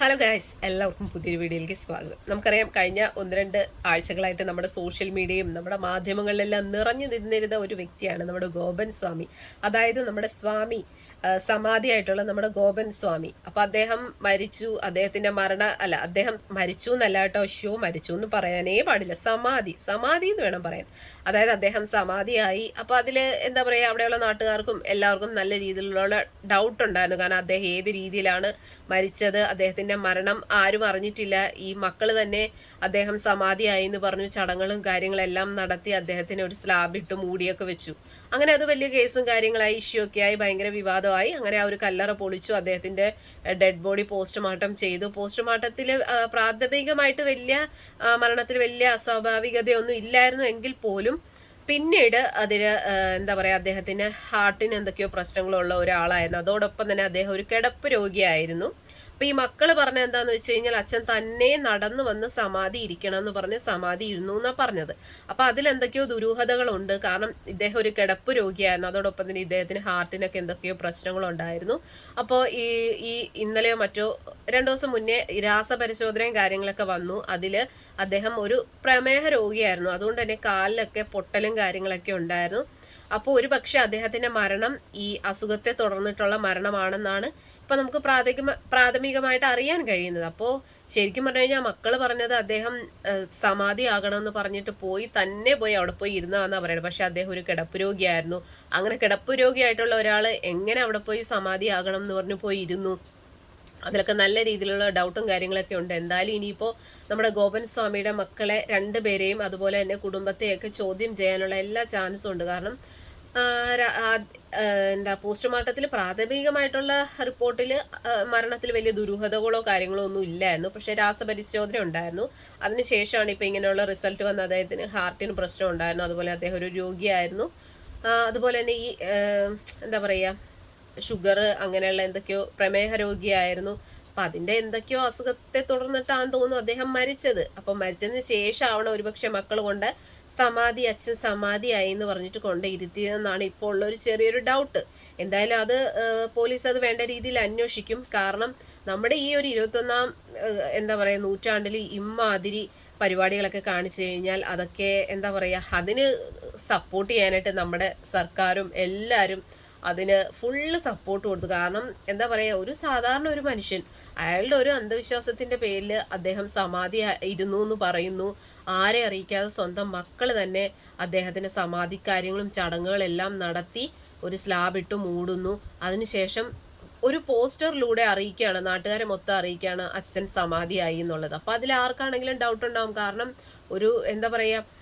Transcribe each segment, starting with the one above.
Hello guys എല്ലാവർക്കും പുതിയൊരു വീഡിയോയിലേക്ക് സ്വാഗതം. നമുക്കറിയാം കഴിഞ്ഞ ഒന്ന് രണ്ട് ആഴ്ചകളായിട്ട് നമ്മുടെ സോഷ്യൽ മീഡിയയും നമ്മുടെ മാധ്യമങ്ങളിലെല്ലാം നിറഞ്ഞു നിന്നിരുന്ന ഒരു വ്യക്തിയാണ് നമ്മുടെ ഗോപൻ സ്വാമി. അതായത് നമ്മുടെ സ്വാമി സമാധിയായിട്ടുള്ള നമ്മുടെ ഗോപൻ സ്വാമി. അപ്പോൾ അദ്ദേഹം മരിച്ചു. അദ്ദേഹത്തിന്റെ മരണ അല്ല അദ്ദേഹം മരിച്ചു എന്നല്ല കേട്ടോ. ഷോ മരിച്ചു എന്ന് പറയാനേ പാടില്ല. സമാധി സമാധി എന്ന് വേണം പറയാൻ. അതായത് അദ്ദേഹം സമാധിയായി. അപ്പോൾ അതിൽ എന്താ പറയുക അവിടെയുള്ള നാട്ടുകാർക്കും എല്ലാവർക്കും നല്ല രീതിയിലുള്ള ഡൗട്ട് ഉണ്ടായിരുന്നു. കാരണം അദ്ദേഹം ഏത് രീതിയിലാണ് മരിച്ചത്? അദ്ദേഹത്തിന്റെ മരണം ആരും അറിഞ്ഞിട്ടില്ല. ഈ മക്കൾ തന്നെ അദ്ദേഹം സമാധിയായി എന്ന് പറഞ്ഞു ചടങ്ങുകളും കാര്യങ്ങളെല്ലാം നടത്തി അദ്ദേഹത്തിന് ഒരു സ്ലാബ് ഇട്ട് മൂടിയൊക്കെ വെച്ചു. അങ്ങനെ അത് വലിയ കേസും കാര്യങ്ങളായി ഇഷ്യൂ ഒക്കെ ആയി ഭയങ്കര വിവാദമായി. അങ്ങനെ ആ ഒരു കല്ലറ പൊളിച്ചു അദ്ദേഹത്തിന്റെ ഡെഡ് ബോഡി പോസ്റ്റ്മോർട്ടം ചെയ്തു. പോസ്റ്റ്മോർട്ടത്തിൽ പ്രാഥമികമായിട്ട് വലിയ മരണത്തിൽ വലിയ അസ്വാഭാവികതയൊന്നും ഇല്ലായിരുന്നു എങ്കിൽ പോലും പിന്നീട് അതിന് എന്താ പറയാ അദ്ദേഹത്തിന് ഹാർട്ടിന് എന്തൊക്കെയോ പ്രശ്നങ്ങളുള്ള ഒരാളായിരുന്നു. അതോടൊപ്പം തന്നെ അദ്ദേഹം ഒരു കിടപ്പ് രോഗിയായിരുന്നു. അപ്പൊ ഈ മക്കൾ പറഞ്ഞ എന്താന്ന് വെച്ച് കഴിഞ്ഞാൽ അച്ഛൻ തന്നെ നടന്നു വന്ന് സമാധി ഇരിക്കണം എന്ന് പറഞ്ഞ് സമാധി ഇരുന്നു എന്നാ പറഞ്ഞത്. അപ്പൊ അതിൽ എന്തൊക്കെയോ ദുരൂഹതകളുണ്ട്. കാരണം ഇദ്ദേഹം ഒരു കിടപ്പ് രോഗിയായിരുന്നു. അതോടൊപ്പം തന്നെ ഇദ്ദേഹത്തിന് ഹാർട്ടിനൊക്കെ എന്തൊക്കെയോ പ്രശ്നങ്ങളുണ്ടായിരുന്നു. അപ്പോൾ ഈ ഈ ഇന്നലെയോ മറ്റോ രണ്ടു ദിവസം മുന്നേ രാസപരിശോധനയും കാര്യങ്ങളൊക്കെ വന്നു. അതിൽ അദ്ദേഹം ഒരു പ്രമേഹ രോഗിയായിരുന്നു. അതുകൊണ്ട് തന്നെ കാലിലൊക്കെ പൊട്ടലും കാര്യങ്ങളൊക്കെ ഉണ്ടായിരുന്നു. അപ്പോൾ ഒരു പക്ഷെ അദ്ദേഹത്തിന്റെ മരണം ഈ അസുഖത്തെ തുടർന്നിട്ടുള്ള മരണമാണെന്നാണ് ഇപ്പൊ നമുക്ക് പ്രാഥമിക പ്രാഥമികമായിട്ട് അറിയാൻ കഴിയുന്നത്. അപ്പോൾ ശരിക്കും പറഞ്ഞു കഴിഞ്ഞാൽ മക്കൾ പറഞ്ഞത് അദ്ദേഹം സമാധി ആകണമെന്ന് പറഞ്ഞിട്ട് പോയി തന്നെ പോയി അവിടെ പോയി ഇരുന്നാന്നാ പറയുന്നത്. പക്ഷെ അദ്ദേഹം ഒരു കിടപ്പ് രോഗിയായിരുന്നു. അങ്ങനെ കിടപ്പ് രോഗിയായിട്ടുള്ള ഒരാൾ എങ്ങനെ അവിടെ പോയി സമാധി ആകണം എന്ന് പറഞ്ഞു പോയി ഇരുന്നു. അതിലൊക്കെ നല്ല രീതിയിലുള്ള ഡൗട്ടും കാര്യങ്ങളൊക്കെ ഉണ്ട്. എന്തായാലും ഇനിയിപ്പോൾ നമ്മുടെ ഗോപൻ സ്വാമിയുടെ മക്കളെ രണ്ടുപേരെയും അതുപോലെ തന്നെ കുടുംബത്തെയൊക്കെ ചോദ്യം ചെയ്യാനുള്ള എല്ലാ ചാൻസും ഉണ്ട്. കാരണം എന്താ പോസ്റ്റ്മോർട്ടത്തിൽ പ്രാഥമികമായിട്ടുള്ള റിപ്പോർട്ടിൽ മരണത്തിൽ വലിയ ദുരൂഹതകളോ കാര്യങ്ങളോ ഒന്നും ഇല്ലായിരുന്നു. പക്ഷേ രാസപരിശോധന ഉണ്ടായിരുന്നു. അതിനുശേഷമാണ് ഇപ്പം ഇങ്ങനെയുള്ള റിസൾട്ട് വന്ന അദ്ദേഹത്തിന് ഹാർട്ടിന് പ്രശ്നം ഉണ്ടായിരുന്നു. അതുപോലെ അദ്ദേഹം ഒരു രോഗിയായിരുന്നു. അതുപോലെ തന്നെ ഈ എന്താ പറയുക ഷുഗർ അങ്ങനെയുള്ള എന്തൊക്കെയോ പ്രമേഹ രോഗിയായിരുന്നു. അപ്പൊ അതിന്റെ എന്തൊക്കെയോ അസുഖത്തെ തുടർന്നിട്ടാണെന്ന് തോന്നുന്നു അദ്ദേഹം മരിച്ചത്. അപ്പൊ മരിച്ചതിന് ശേഷമാവണം ഒരുപക്ഷെ മക്കൾ കൊണ്ട് സമാധി അച്ഛൻ സമാധിയായി എന്ന് പറഞ്ഞിട്ട് കൊണ്ട് ഇരുത്തിയതെന്നാണ് ഇപ്പോൾ ഉള്ള ഒരു ചെറിയൊരു ഡൗട്ട് എന്തായാലും അത് പോലീസ് അത് വേണ്ട രീതിയിൽ അന്വേഷിക്കും. കാരണം നമ്മുടെ ഈ ഒരു ഇരുപത്തൊന്നാം എന്താ പറയുക നൂറ്റാണ്ടിൽ ഇമ്മാതിരി പരിപാടികളൊക്കെ കാണിച്ചു കഴിഞ്ഞാൽ അതൊക്കെ എന്താ പറയുക അതിന് സപ്പോർട്ട് ചെയ്യാനായിട്ട് നമ്മുടെ സർക്കാരും എല്ലാവരും അതിന് ഫുള്ള് സപ്പോർട്ട് കൊടുത്തു. കാരണം എന്താ പറയുക ഒരു സാധാരണ ഒരു മനുഷ്യൻ അയാളുടെ ഒരു അന്ധവിശ്വാസത്തിന്റെ പേരിൽ അദ്ദേഹം സമാധി ഇരുന്നു എന്ന് പറയുന്നു. ആരെ അറിയിക്കാതെ സ്വന്തം മക്കൾ തന്നെ അദ്ദേഹത്തിന് സമാധി കാര്യങ്ങളും ചടങ്ങുകളെല്ലാം നടത്തി ഒരു സ്ലാബ് ഇട്ട് മൂടുന്നു. അതിനുശേഷം ഒരു പോസ്റ്ററിലൂടെ അറിയിക്കുകയാണ്. നാട്ടുകാരെ മൊത്തം അറിയിക്കുകയാണ് അച്ഛൻ സമാധിയായി എന്നുള്ളത്. അപ്പോൾ അതിൽ ആർക്കാണെങ്കിലും ഡൗട്ട് ഉണ്ടാവും. കാരണം ഒരു എന്താ പറയാ ആ,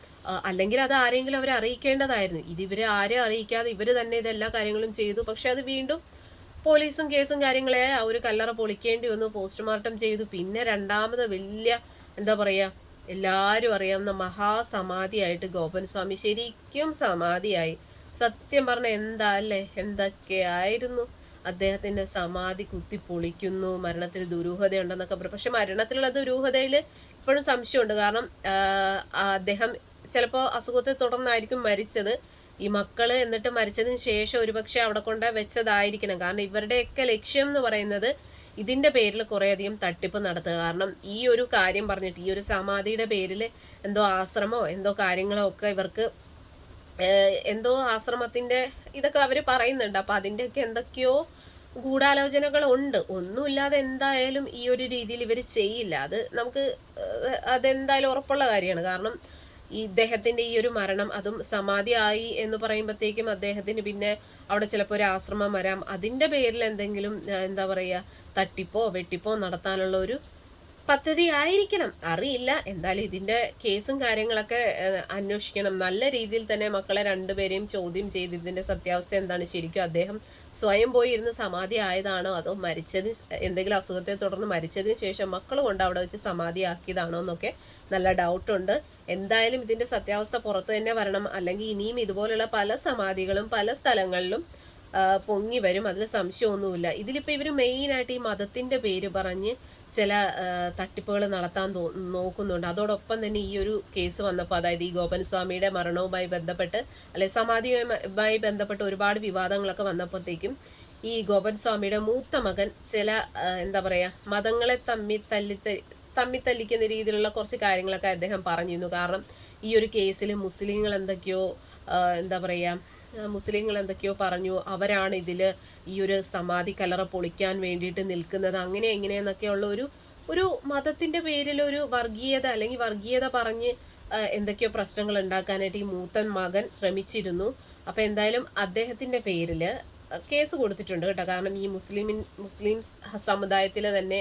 അല്ലെങ്കിൽ അത് ആരെങ്കിലും അവരെ അറിയിക്കേണ്ടതായിരുന്നു. ഇത് ഇവരെ ആരെയും അറിയിക്കാതെ ഇവർ തന്നെ ഇതെല്ലാ കാര്യങ്ങളും ചെയ്തു. പക്ഷെ അത് വീണ്ടും പോലീസും കേസും കാര്യങ്ങളെ ആ ഒരു കല്ലറ പൊളിക്കേണ്ടി വന്നു പോസ്റ്റ്മോർട്ടം ചെയ്തു. പിന്നെ രണ്ടാമത് വലിയ എന്താ പറയുക എല്ലാവരും അറിയാവുന്ന മഹാസമാധിയായിട്ട് ഗോപൻ സ്വാമി ശരിക്കും സമാധിയായി. സത്യം പറഞ്ഞ എന്താ അല്ലേ എന്തൊക്കെയായിരുന്നു അദ്ദേഹത്തിന്റെ സമാധി കുത്തി പൊളിക്കുന്നു മരണത്തിൽ ദുരൂഹതയുണ്ടെന്നൊക്കെ പറയും പക്ഷെ മരണത്തിലുള്ള ദുരൂഹതയിൽ ഇപ്പോഴും സംശയമുണ്ട്. കാരണം അദ്ദേഹം ചിലപ്പോൾ അസുഖത്തെ തുടർന്നായിരിക്കും മരിച്ചത്. ഈ മക്കൾ എന്നിട്ട് മരിച്ചതിന് ശേഷം ഒരുപക്ഷെ അവിടെ കൊണ്ട് വെച്ചതായിരിക്കണം. കാരണം ഇവരുടെയൊക്കെ ലക്ഷ്യം എന്ന് പറയുന്നത് ഇതിന്റെ പേരിൽ കുറേയധികം തട്ടിപ്പ് നടത്തുക. കാരണം ഈ ഒരു കാര്യം പറഞ്ഞിട്ട് ഈ ഒരു സമാധിയുടെ പേരിൽ എന്തോ ആശ്രമോ എന്തോ കാര്യങ്ങളോ ഒക്കെ ഇവർക്ക് എന്തോ ആശ്രമത്തിന്റെ ഇതൊക്കെ അവർ പറയുന്നുണ്ട്. അപ്പൊ അതിന്റെയൊക്കെ എന്തൊക്കെയോ ഗൂഢാലോചനകൾ ഉണ്ട്. ഒന്നുമില്ലാതെ എന്തായാലും ഈ ഒരു രീതിയിൽ ഇവർ ചെയ്യില്ല. അത് നമുക്ക് അതെന്തായാലും ഉറപ്പുള്ള കാര്യമാണ്. കാരണം ഇദ്ദേഹത്തിന്റെ ഈ ഒരു മരണം അതും സമാധി ആയി എന്ന് പറയുമ്പോഴത്തേക്കും അദ്ദേഹത്തിന് പിന്നെ അവിടെ ചിലപ്പോൾ ഒരു ആശ്രമം വരാം. അതിന്റെ പേരിൽ എന്തെങ്കിലും എന്താ പറയുക തട്ടിപ്പോ വെട്ടിപ്പോ നടത്താനുള്ള ഒരു പദ്ധതി ആയിരിക്കണം അറിയില്ല. എന്തായാലും ഇതിന്റെ കേസും കാര്യങ്ങളൊക്കെ അന്വേഷിക്കണം. നല്ല രീതിയിൽ തന്നെ മക്കളെ രണ്ടുപേരെയും ചോദ്യം ചെയ്ത് ഇതിന്റെ സത്യാവസ്ഥ എന്താണ് ശരിക്കും അദ്ദേഹം സ്വയം പോയി ഇരുന്ന് സമാധി ആയതാണോ? അതോ മരിച്ചതിന് എന്തെങ്കിലും അസുഖത്തെ തുടർന്ന് മരിച്ചതിന് ശേഷം മക്കൾ കൊണ്ട് അവിടെ വെച്ച് സമാധി ആക്കിയതാണോ എന്നൊക്കെ നല്ല ഡൗട്ടുണ്ട് എന്തായാലും ഇതിന്റെ സത്യാവസ്ഥ പുറത്തു തന്നെ വരണം. അല്ലെങ്കിൽ ഇനിയും ഇതുപോലുള്ള പല സമാധികളും പല സ്ഥലങ്ങളിലും പൊങ്ങി വരും. അതിൽ സംശയമൊന്നുമില്ല. ഇതിലിപ്പോൾ ഇവർ മെയിനായിട്ട് ഈ മതത്തിന്റെ പേര് പറഞ്ഞ് ചില തട്ടിപ്പുകൾ നടത്താൻ നോക്കുന്നുണ്ട്. അതോടൊപ്പം തന്നെ ഈ ഒരു കേസ് വന്നപ്പോൾ അതായത് ഈ ഗോപൻ സ്വാമിയുടെ മരണവുമായി ബന്ധപ്പെട്ട് അല്ലെ സമാധിയുമായി ബന്ധപ്പെട്ട് ഒരുപാട് വിവാദങ്ങളൊക്കെ വന്നപ്പോഴത്തേക്കും ഈ ഗോപൻ സ്വാമിയുടെ മൂത്ത മകൻ ചില എന്താ പറയാ മതങ്ങളെ തമ്മി തല്ലി തമ്മി തല്ലിക്കുന്ന രീതിയിലുള്ള കുറച്ച് കാര്യങ്ങളൊക്കെ അദ്ദേഹം പറഞ്ഞിരുന്നു. കാരണം ഈ ഒരു കേസിൽ മുസ്ലിങ്ങൾ എന്തൊക്കെയോ എന്താ പറയാ ആ, മുസ്ലിങ്ങൾ എന്തൊക്കെയോ പറഞ്ഞു. അവരാണ് ഇതിൽ ഈ ഒരു സമാധി കലറ പൊളിക്കാൻ വേണ്ടിയിട്ട് നിൽക്കുന്നത്. അങ്ങനെ എങ്ങനെയെന്നൊക്കെയുള്ള ഒരു ഒരു മതത്തിന്റെ പേരിൽ ഒരു വർഗീയത അല്ലെങ്കിൽ വർഗീയത പറഞ്ഞ് എന്തൊക്കെയോ പ്രശ്നങ്ങൾ ഉണ്ടാക്കാനായിട്ട് ഈ മൂത്തൻ മകൻ ശ്രമിച്ചിരുന്നു. അപ്പോൾ എന്തായാലും അദ്ദേഹത്തിന്റെ പേരിൽ കേസ് കൊടുത്തിട്ടുണ്ട് കേട്ടോ. കാരണം ഈ മുസ്ലിമിൻ മുസ്ലിം സമുദായത്തിലെ തന്നെ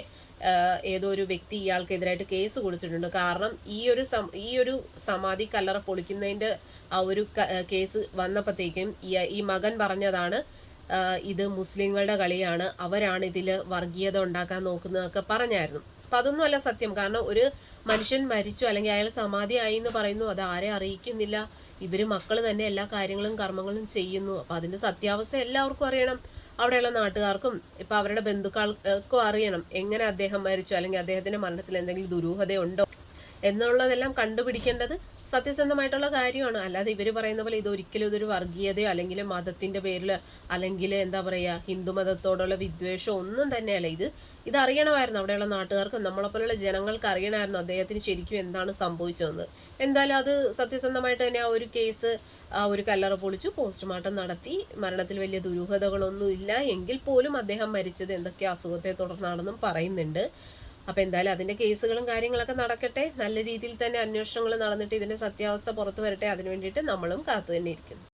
ഏതോ ഒരു വ്യക്തി ഇയാൾക്കെതിരായിട്ട് കേസ് കൊടുത്തിട്ടുണ്ട്. കാരണം ഈ ഒരു ഈ ഒരു സമാധി കല്ലറ പൊളിക്കുന്നതിന്റെ ആ ഒരു കേസ് വന്നപ്പോഴത്തേക്കും ഈ മകൻ പറഞ്ഞതാണ് ഇത് മുസ്ലിങ്ങളുടെ കളിയാണ് അവരാണ് ഇതിൽ വർഗീയത ഉണ്ടാക്കാൻ നോക്കുന്നതൊക്കെ പറഞ്ഞായിരുന്നു. അപ്പൊ അതൊന്നുമല്ല സത്യം. കാരണം ഒരു മനുഷ്യൻ മരിച്ചു അല്ലെങ്കിൽ അയാൾ സമാധിയായി എന്ന് പറയുന്നു അത് ആരെ അറിയിക്കുന്നില്ല. ഇവർ മക്കൾ തന്നെ എല്ലാ കാര്യങ്ങളും കർമ്മങ്ങളും ചെയ്യുന്നു. അപ്പൊ അതിന്റെ സത്യാവസ്ഥ എല്ലാവർക്കും അറിയണം. അവിടെയുള്ള നാട്ടുകാർക്കും ഇപ്പൊ അവരുടെ ബന്ധുക്കൾക്കും അറിയണം. എങ്ങനെ അദ്ദേഹം മരിച്ചു? അല്ലെങ്കിൽ അദ്ദേഹത്തിന്റെ മരണത്തിൽ എന്തെങ്കിലും ദുരൂഹതയുണ്ടോ? എന്നുള്ളതെല്ലാം കണ്ടുപിടിക്കേണ്ടത് സത്യസന്ധമായിട്ടുള്ള കാര്യമാണ്. അല്ലാതെ ഇവർ പറയുന്ന പോലെ ഇത് ഒരിക്കലും ഇതൊരു വർഗീയതയോ അല്ലെങ്കിൽ മതത്തിന്റെ പേരിൽ അല്ലെങ്കിൽ എന്താ പറയുക ഹിന്ദു മതത്തോടുള്ള വിദ്വേഷമോ ഒന്നും തന്നെയല്ല. ഇത് ഇത് അറിയണമായിരുന്നു അവിടെയുള്ള നാട്ടുകാർക്കും. നമ്മളെപ്പോലുള്ള ജനങ്ങൾക്ക് അറിയണമായിരുന്നു അദ്ദേഹത്തിന് ശരിക്കും എന്താണ് സംഭവിച്ചതെന്ന്. എന്തായാലും അത് സത്യസന്ധമായിട്ട് തന്നെ ആ ഒരു കേസ് ആ ഒരു കല്ലറ പൊളിച്ചു പോസ്റ്റ്മോർട്ടം നടത്തി. മരണത്തിൽ വലിയ ദുരൂഹതകളൊന്നും ഇല്ല എങ്കിൽ പോലും അദ്ദേഹം മരിച്ചത് എന്തൊക്കെ അസുഖത്തെ തുടർന്നാണെന്നും പറയുന്നുണ്ട്. അപ്പൊ എന്തായാലും അതിന്റെ കേസുകളും കാര്യങ്ങളൊക്കെ നടക്കട്ടെ. നല്ല രീതിയിൽ തന്നെ അന്വേഷണങ്ങൾ നടന്നിട്ട് ഇതിന്റെ സത്യാവസ്ഥ പുറത്തു വരട്ടെ. അതിനു വേണ്ടിയിട്ട് നമ്മളും കാത്തു തന്നെ ഇരിക്കുന്നു